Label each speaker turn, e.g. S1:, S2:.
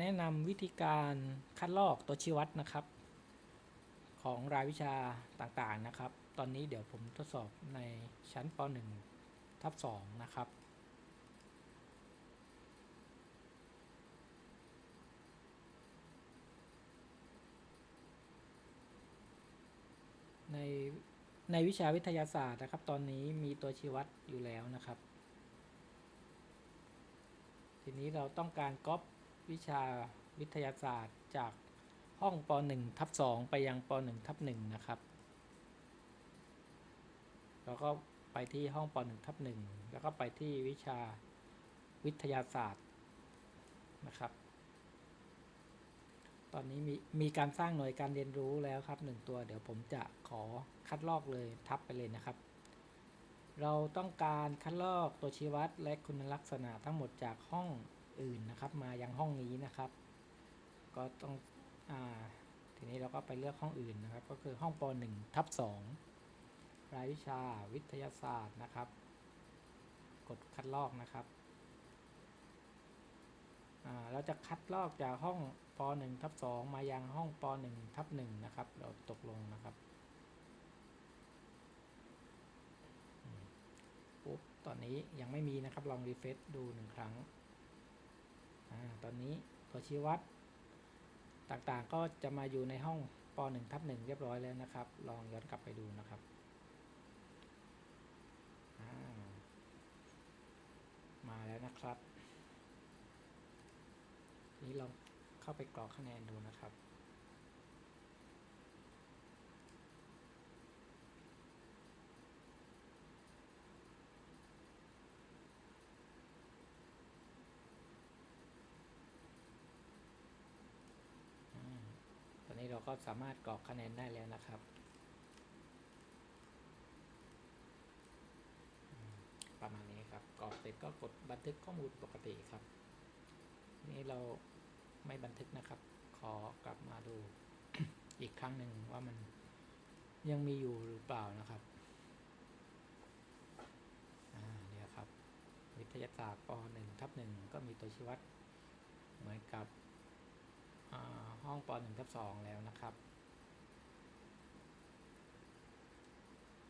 S1: แนะนำวิธีการคัดลอกตัวชี้วัดนะครับ ของรายวิชาต่างๆนะครับ ตอนนี้เดี๋ยวผมทดสอบในชั้นป .1 ทับ2นะครับ ในในวิชาวิทยาศาสตร์นะครับ ตอนนี้มีตัวชี้วัดอยู่แล้วนะครับ ทีนี้เราต้องการก๊อป วิชาวิทยาศาสตร์จากห้องป .1 ทับ2ไปยังป .1 ทับ1นะครับ แล้วก็ไปที่ห้องป .1 ทับ1แล้วก็ไปที่วิชาวิทยาศาสตร์นะครับ ตอนนี้มีมีการสร้างหน่วยการเรียนรู้แล้วครับหนึ่งตัว เดี๋ยวผมจะขอคัดลอกเลยทับไปเลยนะครับ เราต้องการคัดลอกตัวชี้วัดและคุณลักษณะทั้งหมดจากห้อง อื่นนะครับ มายังห้องนี้นะครับ ก็ต้องอ่าทีนี้เราก็ไปเลือกห้องอื่นนะครับ ก็คือห้องป .1 ทับ2รายวิชาวิทยาศาสตร์นะครับ กดคัดลอกนะครับอ่าเราจะคัดลอกจากห้องป .1 ทับ2มายังห้องป .1 ทับ1นะครับ เราตกลงนะครับปุ๊บตอนนี้ยังไม่มีนะครับ ลองรีเฟซดูหนึ่งครั้ง อ่าตอนนี้ตัวชี้วัด ต่างๆก็จะมาอยู่ในห้องป .1 ทับ1เรียบร้อยแล้วนะครับ ลองย้อนกลับไปดูนะครับามาแล้วนะครับ นี้ลองเข้าไปกรอกคะแนนดูนะครับ อืมตอนนี้ เราก็สามารถกรอกคะแนนได้แล้วนะครับ ประมาณนี้ครับกรอกเสร็จก็กดบันทึกข้อมูลปกติครับ นี่เราไม่บันทึกนะครับ ขอกลับมาดูอีกครั้งหนึ่งว่ามันยังมีอยู่หรือเปล่านะครับเนี่ยครับ วิทยาศาสตร์ป .1 ทับ1ก็มีตัวชี้วัดเหมือนกับอ่า ห้องป .1 ทับ2แล้วนะครับ